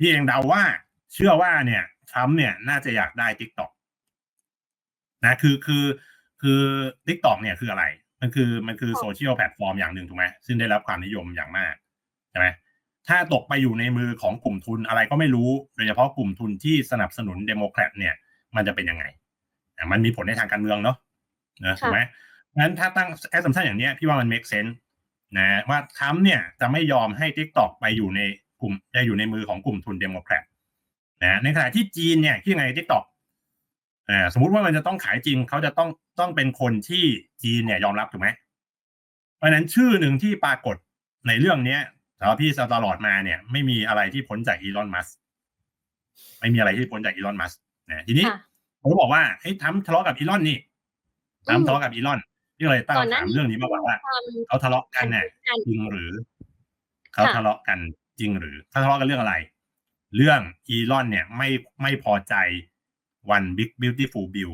พี่เองเดาว่า เชื่อว่าเนี่ยทรัมป์เนี่ยน่าจะอยากได้ทิกตอกนะคือคือคือทิกตอกเนี่ยคืออะไร มันคือมันคือโซเชียลแพลตฟอร์มอย่างหนึ่งถูกไหมซึ่งได้รับความนิยมอย่างมากใช่ไหมถ้าตกไปอยู่ในมือของกลุ่มทุนอะไรก็ไม่รู้โดยเฉพาะกลุ่มทุนที่สนับสนุนเดโมแครตเนี่ย มันจะเป็นยังไงอะมันมีผลในทางการเมืองเนาะนะถูกไหมงั้นถ้าตั้งแอสซัมชันอย่างเนี้ยพี่ว่ามัน make sense นะว่าทรัมป์เนี่ยจะไม่ยอมให้ t ิ k t o k ไปอยู่ใน กลุ่มจะอยู่ในมือของกลุ่มทุนเดโมแครตนะในขณะที่จีนเนี่ยที่ไง t ิ k t o k อ่าสมมุติว่ามันจะต้องขายจริงเขาจะต้องต้องเป็นคนที่จีนเนี่ยยอมรับถูกไหมเพราะฉะนั้นชื่อหนึ่งที่ปรากฏในเรื่องเนี้ยสำหรับพี่ตลอดมาเนี่ย ไม่มีอะไรที่พ้นจากอีลอนมัสไม่มีอะไรที่พ้นจากอีลอนมัสนะทีนี้ค่ะผมก็บอกว่าเฮ้ยทำทะเลาะกับอีลอนนี่ทำทะเลาะกับอีลอนที่เลยตั้งก่อนหน้าคำถามนี้เรื่องนี้มากกว่าว่าความเขาทะเลาะกันเนี่ยกันจริงหรือ เขาค่ะทะเลาะกัน จริงหรือเขาทะเลาะกันเรื่องอะไร เรื่องอีลอนเนี่ยไม่ไม่พอใจวัน Big Beautiful Bill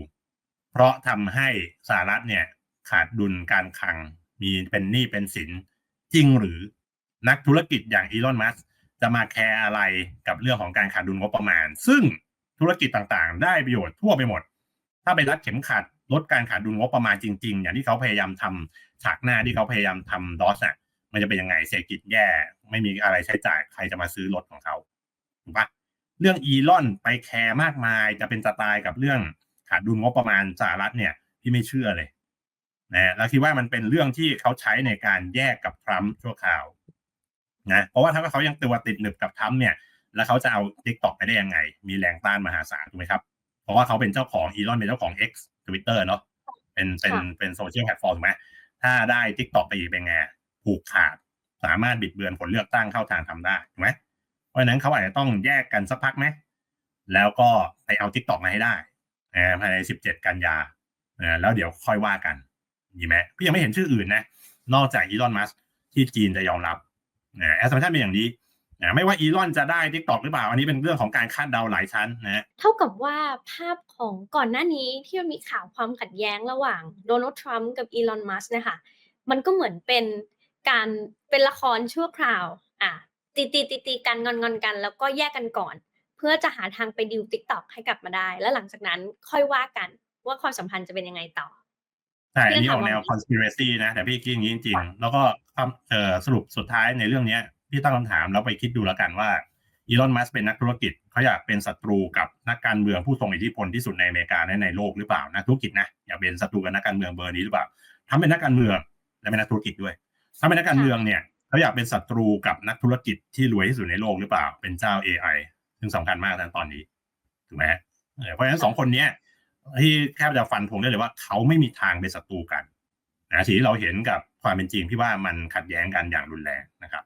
เพราะทำให้สหรัฐเนี่ยขาดดุลการคลัง มีเป็นหนี้เป็นสินจริงหรือนักธุรกิจอย่างอีลอนมัสจะมาแคร์อะไรกับเรื่องของการขาดดุลงบประมาณ ซึ่งธุรกิจต่างๆ ได้ประโยชน์ทั่วไปหมด ถ้าไปรัดเข็มขัดลดการขาดดุลงบประมาณจริง ๆ อย่างที่เขาพยายามทำฉากหน้าที่เขาพยายามทำดอสอะ มันจะเป็นยังไงเศรษฐกิจแย่ ไม่มีอะไรใช้จ่ายใครจะมาซื้อรถของเขาถูกปะเรื่องอีลอนไปแคร์มากมายจะเป็นสไตล์กับเรื่องขาดดุลงบประมาณสหรัฐเนี่ยพี่ไม่เชื่อเลยนะแล้วคิดว่ามันเป็นเรื่องที่เขาใช้ในการแยกกับทรัมป์ชั่วคราวนะเพราะว่าถ้าเขายังตัวติดหนึบกับทรัมป์เนี่ย แล้วเขาจะเอา t ิ k t o k ไปได้ยังไง มีแรงต้านมหาศาลถูกไหมครับ เพราะว่าเขาเป็นเจ้าของอีลอนเป็นเจ้าของ X Twitter เนาะเป็นเป็นค่ะเป็นโซเชียลแพลตฟอร์มถูกไหมถ้าได้ t ิ k t o k ไปอีกเป็นไง ผูกขาด สามารถบิดเบือนผลเลือกตั้งเข้าทางทำได้ถูกไหมเพราะฉะนั้นเขาอาจจะต้องแยกกันสักพักไหมแล้วก็ไปเอา t ิ k t o k มาให้ได้อ่าภายใน 17 กันยาแล้วเดี๋ยวค่อยว่ากันดีไหมพี่ยังไม่เห็นชื่ออื่นนะ นอกจากอีลอนมัสที่จีนจะยอมรับนะแอสซัมชันเป็นอย่างนี้นะไม่ว่าอีลอนจะได้ t ิ k t o k หรือเปล่า อันนี้เป็นเรื่องของการคาดเดาหลายชั้นนะเท่ากับว่าภาพของก่อนหน้านี้ที่มันมีข่าวความขัดแย้งระหว่างโดนัลด์ทรัมป์กับอีลอนมัสนี่ยค่ะมันก็เหมือนเป็น การเป็นละครชั่วคราว อะตีตีตีตีกันงอนงอนกัน แล้วก็แยกกันก่อน เพื่อจะหาทางไปดิวติ๊กต็อกให้กลับมาได้ แล้วหลังจากนั้นค่อยว่ากันว่าความสัมพันธ์จะเป็นยังไงต่อใช่อันนี้ออกแนวเรื่องถามว่า conspiracy นะ แต่พี่คิดอย่างนี้จริงๆ แล้วก็คำเอ่อสรุปสุดท้ายในเรื่องเนี้ย พี่ตั้งคำถามแล้วไปคิดดูแล้วกันว่าอีลอนมัสเป็นนักธุรกิจเขาอยากเป็นศัตรูกับนักการเมืองผู้ทรงอิทธิพลที่สุดในอเมริกาและในโลกหรือเปล่านักธุรกิจนะอยากเป็นศัตรูกับนักการเมืองเบอร์นี้หรือเปล่าถ้าเป็นนักการเมืองและเป็นนักธุรกิจด้วย ถ้าเป็นนักการเมืองเนี่ยเขาอยากเป็นศัตรูกับนักธุรกิจที่รวยที่สุดในโลกหรือเปล่า เป็นเจ้า AI ซึ่งสำคัญมากในตอนนี้ถูกไหมฮะเออเพราะฉะนั้นสองคนเนี้ยที่แทบจะฟันธงได้เลยว่าเขาไม่มีทางเป็นศัตรูกันนะสิ่งที่เราเห็นกับความเป็นจริงพี่ว่ามันขัดแย้งกันอย่างรุนแรงนะครับ